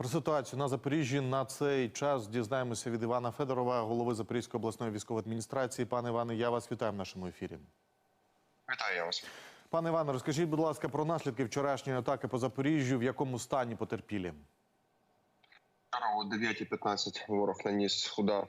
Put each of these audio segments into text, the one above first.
Про ситуацію на Запоріжжі на цей час дізнаємося від Івана Федорова, голови Запорізької обласної військової адміністрації. Пане Іване, я вас вітаю в нашому ефірі. Вітаю вас. Пане Іване, розкажіть, будь ласка, про наслідки вчорашньої атаки по Запоріжжю, в якому стані потерпілі? О 9.15 ворог наніс удар.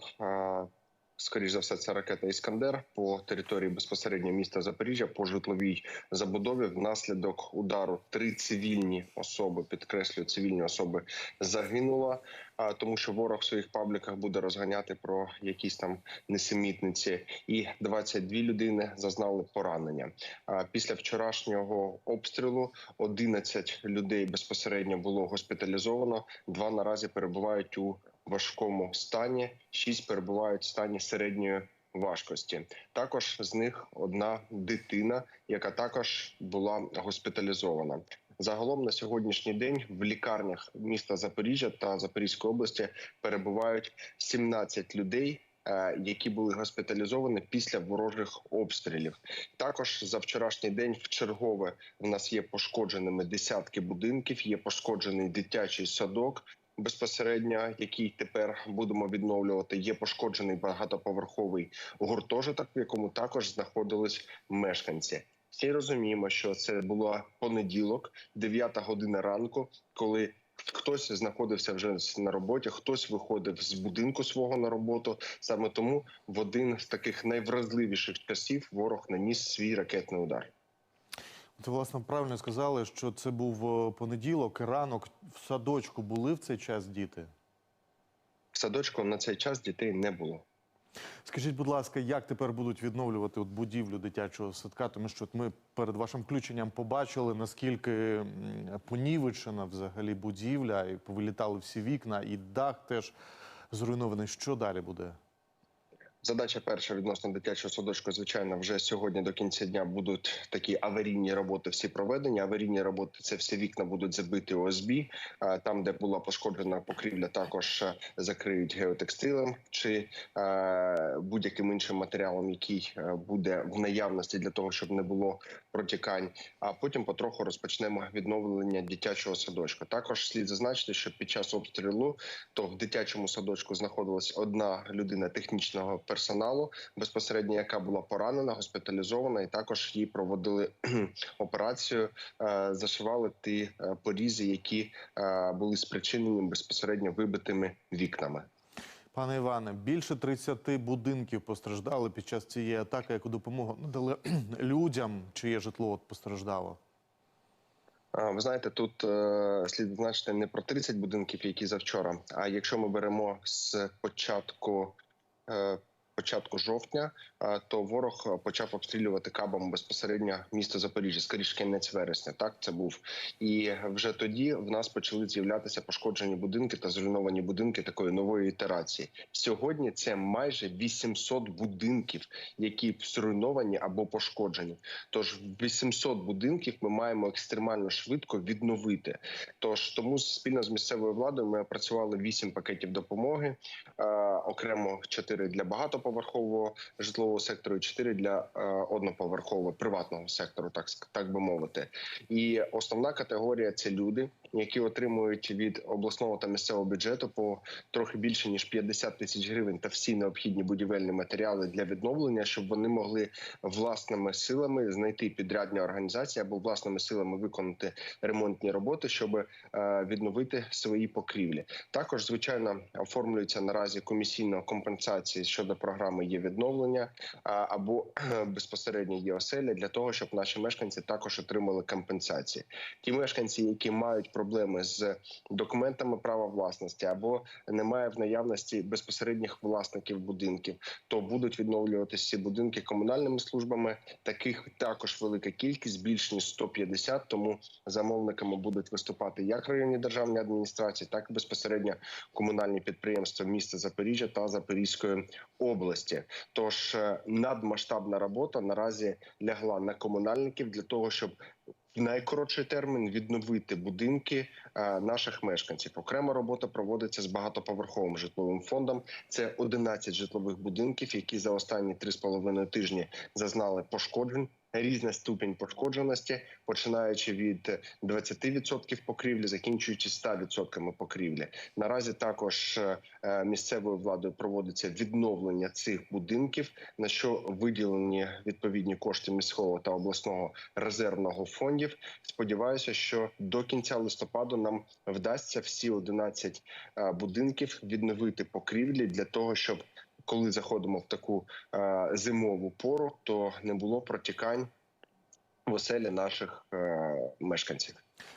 Скоріш за все, це ракета Іскандер по території безпосередньо міста Запоріжжя по житловій забудові. Внаслідок удару три цивільні особи, підкреслюю, цивільні особи загинула, а, тому що ворог в своїх пабліках буде розганяти про якісь там несемітниці, і 22 людини зазнали поранення. А після вчорашнього обстрілу 11 людей безпосередньо було госпіталізовано. Два наразі перебувають у важкому стані, шість перебувають в стані середньої важкості. Також з них одна дитина, яка також була госпіталізована. Загалом на сьогоднішній день в лікарнях міста Запоріжжя та Запорізької області перебувають 17 людей. е, Які були госпіталізовані після ворожих обстрілів, також за вчорашній день в чергове в нас є пошкодженими десятки будинків. Є пошкоджений дитячий садок, безпосередньо, який тепер будемо відновлювати. Є пошкоджений багатоповерховий гуртожиток, в якому також знаходились мешканці. Всі розуміємо, що це було понеділок, 9 година ранку, коли хтось знаходився вже на роботі, хтось виходив з будинку свого на роботу. Саме тому в один з таких найвразливіших часів ворог наніс свій ракетний удар. От, власне, правильно сказали, що це був е, понеділок, ранок в садочку були в цей час діти. В садочку на цей час дітей не було. Скажіть, будь ласка, як тепер будуть відновлювати от будівлю дитячого садка? Тому що от ми перед вашим включенням побачили, наскільки понівечена взагалі будівля, і повилітали всі вікна, і дах теж зруйнований. Що далі буде? Задача перша відносно дитячого садочку, звичайно, вже сьогодні до кінця дня будуть такі аварійні роботи. Всі проведені. Аварійні роботи це всі вікна будуть забиті ОСБ. Там, де була пошкоджена покрівля, також е, закриють геотекстилем чи е, будь-яким іншим матеріалом, який е, буде в наявності для того, щоб не було протікань. А потім потроху розпочнемо відновлення дитячого садочка. Також слід зазначити, що під час обстрілу то в дитячому садочку знаходилась одна людина технічного персоналу, безпосередньо яка була поранена, госпіталізована, і також їй проводили операцію, е, зашивали ті е, порізи, які е, були спричинені безпосередньо вибитими вікнами. Пане Іване, більше 30 будинків постраждали під час цієї атаки. Яку допомогу надали людям, чиє житло от постраждало? Ви знаєте, тут е, слід зазначити не про 30 будинків, які завчора. А якщо ми беремо з початку. Е, Початку жовтня, е, то ворог почав обстрілювати кабами безпосередньо місто Запоріжжя, скоріше кінець вересня. Так це був, і вже тоді в нас почали з'являтися пошкоджені будинки та зруйновані будинки такої нової ітерації. Сьогодні це майже 800 будинків, які зруйновані або пошкоджені. Тож 800 будинків ми маємо екстремально швидко відновити. Тож тому спільно з місцевою владою ми опрацювали 8 пакетів допомоги, е, окремо 4 для багатоповерхового житлового сектору, і 4 для е, одноповерхового приватного сектору, так так би мовити. І основна категорія це люди, які отримують від обласного та місцевого бюджету по трохи більше ніж 50 тисяч гривень та всі необхідні будівельні матеріали для відновлення, щоб вони могли власними силами знайти підрядні організації або власними силами виконати ремонтні роботи, щоб е, відновити свої покрівлі. Також звичайно оформлюється наразі комісійна компенсація щодо програми є відновлення або безпосередньо є оселя для того, щоб наші мешканці також отримали компенсації. Ті мешканці, які мають проблеми з документами права власності або немає в наявності безпосередніх власників будинків, то будуть відновлюватися ці будинки комунальними службами. Таких також велика кількість, більш ніж 150, Тому замовниками будуть виступати як районні державні адміністрації, так і безпосередньо комунальні підприємства міста Запоріжжя та Запорізької області. Тож е, надмасштабна робота наразі лягла на комунальників для того, щоб найкоротший термін відновити будинки е, наших мешканців. Окрема робота проводиться з багатоповерховим житловим фондом. Це 11 житлових будинків, які за останні 3,5 тижні зазнали пошкоджень. Різна ступінь пошкодженості, починаючи від 20% покрівлі, закінчуючи 100% покрівлі. Наразі також е, місцевою владою проводиться відновлення цих будинків, на що виділені відповідні кошти міського та обласного резервного фондів. Сподіваюся, що до кінця листопаду нам вдасться всі 11 е, будинків відновити покрівлі для того, щоб коли заходимо в таку е, зимову пору, то не було протікань в оселі наших е, мешканців.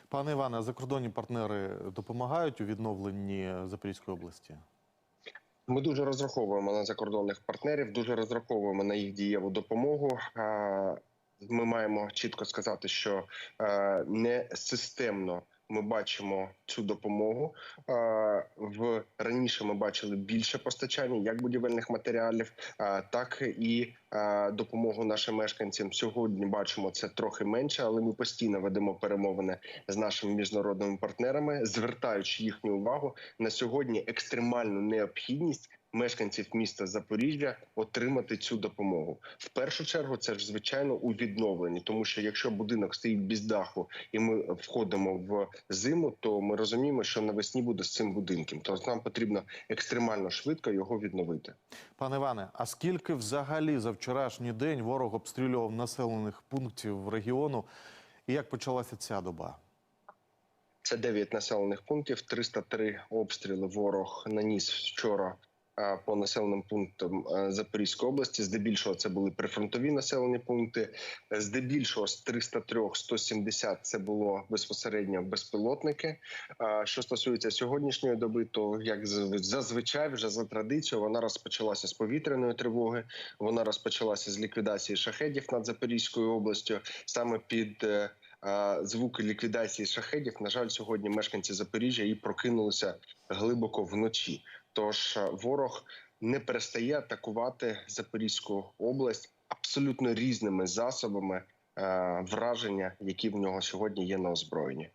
Пане Іване, а закордонні партнери допомагають у відновленні Запорізької області? Ми дуже розраховуємо на закордонних партнерів, дуже розраховуємо на їх дієву допомогу. Е, Ми маємо чітко сказати, що не системно ми бачимо цю допомогу. В раніше ми бачили більше постачання як будівельних матеріалів, так і допомогу нашим мешканцям. Сьогодні бачимо це трохи менше, але ми постійно ведемо перемовини з нашими міжнародними партнерами, звертаючи їхню увагу на сьогодні екстремальну необхідність мешканців міста Запоріжжя отримати цю допомогу. В першу чергу це ж звичайно у відновленні, тому що якщо будинок стоїть без даху і ми входимо в зиму, то ми розуміємо, що навесні буде з цим будинком. Тобто нам потрібно екстремально швидко його відновити. Пане Іване, а скільки взагалі за вчорашній день ворог обстрілював населених пунктів регіону? І як почалася ця доба? Це 9 населених пунктів, 303 обстріли ворог наніс вчора по населеним пунктам е, Запорізької області. Здебільшого це були прифронтові населені пункти. Здебільшого з 303 170 це було безпосередньо безпілотники. Що стосується сьогоднішньої доби, то як зазвичай, вже за традицією, вона розпочалася з повітряної тривоги. Вона розпочалася з ліквідації шахедів над Запорізькою областю, саме під е, звуки ліквідації шахедів. На жаль, сьогодні мешканці Запоріжжя і прокинулися глибоко вночі. Тож е, ворог не перестає атакувати Запорізьку область абсолютно різними засобами е, враження, які в нього сьогодні є на озброєнні.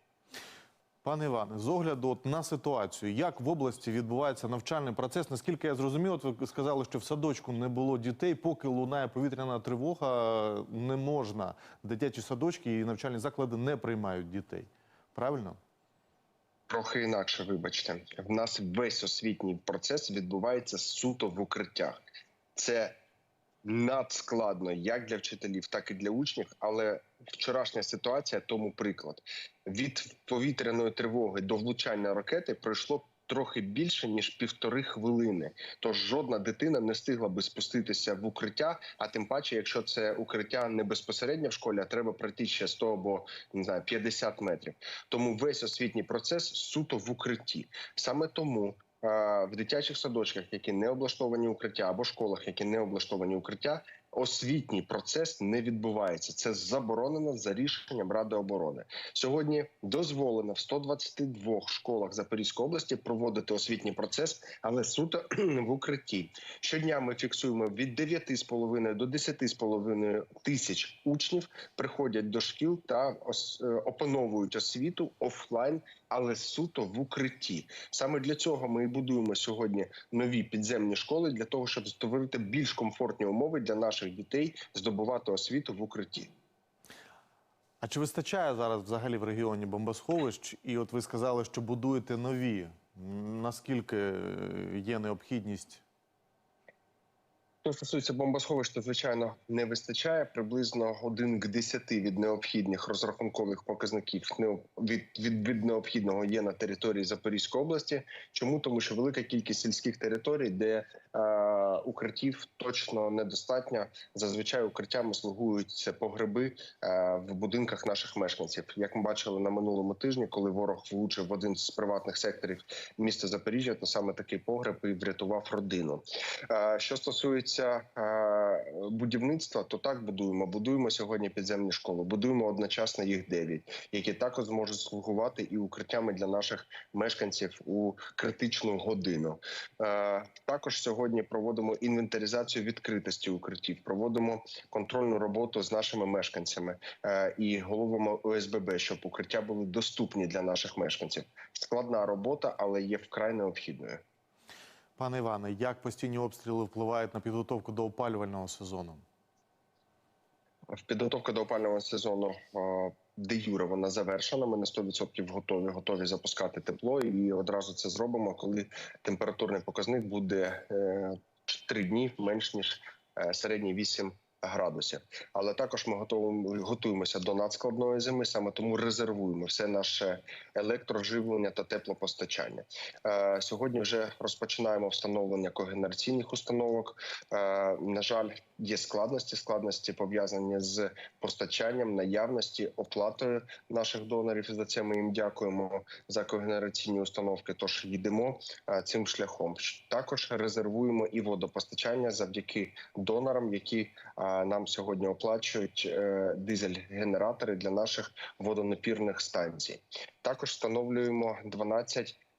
Пане Іване, з огляду от на ситуацію, як в області відбувається навчальний процес? Наскільки я зрозумів, от ви сказали, що в садочку не було дітей, поки лунає повітряна тривога, не можна. Дитячі садочки і навчальні заклади не приймають дітей. Правильно? Трохи інакше, вибачте, в нас весь освітній процес відбувається суто в укриттях. Це надскладно як для вчителів, так і для учнів. Але вчорашня ситуація тому приклад. Від повітряної тривоги до влучання ракети пройшло трохи більше ніж півтори хвилини. Тож жодна дитина не встигла би спуститися в укриття. А тим паче, якщо це укриття не безпосередньо в школі, а треба пройти ще 100 або не знаю 50 метрів. Тому весь освітній процес суто в укритті. Саме тому е, в дитячих садочках, які не облаштовані укриття, або школах, які не облаштовані укриття, освітній процес не відбувається. Це заборонено за рішенням Ради оборони. Сьогодні дозволено в 122 школах Запорізької області проводити освітній процес, але суто в укритті. Щодня ми фіксуємо від 9,5 до 10,5 тисяч учнів приходять до шкіл та е, опановують освіту офлайн, але суто в укритті. Саме для цього ми і будуємо сьогодні нові підземні школи для того, щоб створити більш комфортні умови для наших дітей здобувати освіту в укритті. А чи вистачає зараз взагалі в регіоні бомбосховищ? І от ви сказали, що будуєте нові. Наскільки е, є необхідність? Що стосується бомбосховищ, то звичайно не вистачає приблизно один к 10 від необхідних розрахункових показників від, від, від необхідного є на території Запорізької області. Чому тому, що велика кількість сільських територій, де е, укриттів точно недостатньо. Зазвичай укриттями слугують погреби е, в будинках наших мешканців. Як ми бачили на минулому тижні, коли ворог влучив в один з приватних секторів міста Запоріжжя, то саме такий погреб і врятував родину. Е, Що стосується е, будівництва, то так будуємо. Будуємо сьогодні підземні школи. Будуємо одночасно їх дев'ять, які також зможуть слугувати і укриттями для наших мешканців у критичну годину. Також сьогодні проводимо інвентаризацію відкритості укриттів, проводимо контрольну роботу з нашими мешканцями е, і головами ОСББ, щоб укриття були доступні для наших мешканців. Складна робота, але є вкрай необхідною. Пане Іване, як постійні обстріли впливають на підготовку до опалювального сезону? Підготовка до опального сезону е, де юре вона завершена. Ми на 100% готові, готові запускати тепло, і одразу це зробимо, коли температурний показник буде е, 3 дні менш ніж середні вісім. 8 градусів. Але також ми готуємо, готуємося до надскладної зими, саме тому резервуємо все наше електроживлення та теплопостачання. Е, Сьогодні вже розпочинаємо встановлення когенераційних установок. Е, На жаль, є складності. Складності пов'язані з постачанням, наявності, оплатою наших донорів. За це ми їм дякуємо за когенераційні установки. Тож йдемо е, цим шляхом. Також резервуємо і водопостачання завдяки донорам, які нам сьогодні оплачують е, дизель-генератори для наших водонапірних станцій. Також встановлюємо 12 е,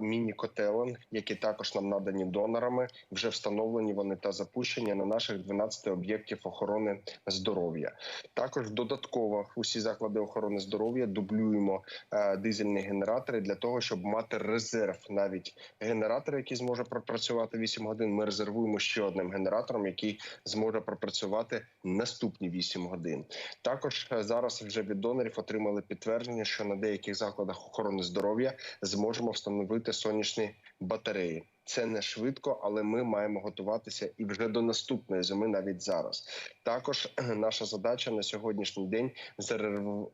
міні-котелень, які також нам надані донорами. Вже встановлені вони та запущені на наших 12 об'єктів охорони здоров'я. Також додатково усі заклади охорони здоров'я дублюємо е, дизельні генератори для того, щоб мати резерв. Навіть генератор, який зможе пропрацювати 8 годин. Ми резервуємо ще одним генератором, який зможе пропрацювати наступні 8 годин. Також е, зараз вже від донорів отримали підтвердження, що на деяких закладах охорони здоров'я зможемо встановити сонячні батареї. Це не швидко, але ми маємо готуватися і вже до наступної зими, навіть зараз. Також наша задача на сьогоднішній день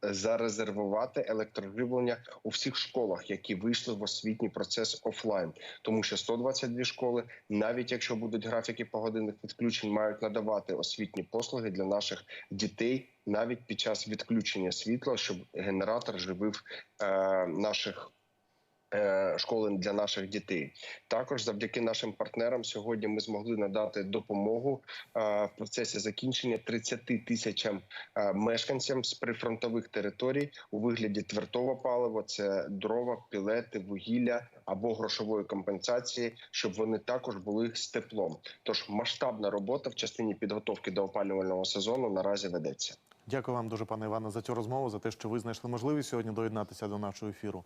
зарезервувати електроживлення у всіх школах, які вийшли в освітній процес офлайн, тому що 122 школи, навіть якщо будуть графіки погодинних відключень, мають надавати освітні послуги для наших дітей навіть під час відключення світла, щоб генератор живив е, наших. Е, Школи для наших дітей також завдяки нашим партнерам сьогодні ми змогли надати допомогу е, в процесі закінчення 30 тисячам е, мешканцям з прифронтових територій у вигляді твердого палива. Це дрова, пілети, вугілля або грошової компенсації, щоб вони також були з теплом. Тож масштабна робота в частині підготовки до опалювального сезону наразі ведеться. Дякую вам дуже, пане Іване, за цю розмову, за те, що ви знайшли можливість сьогодні доєднатися до нашого ефіру.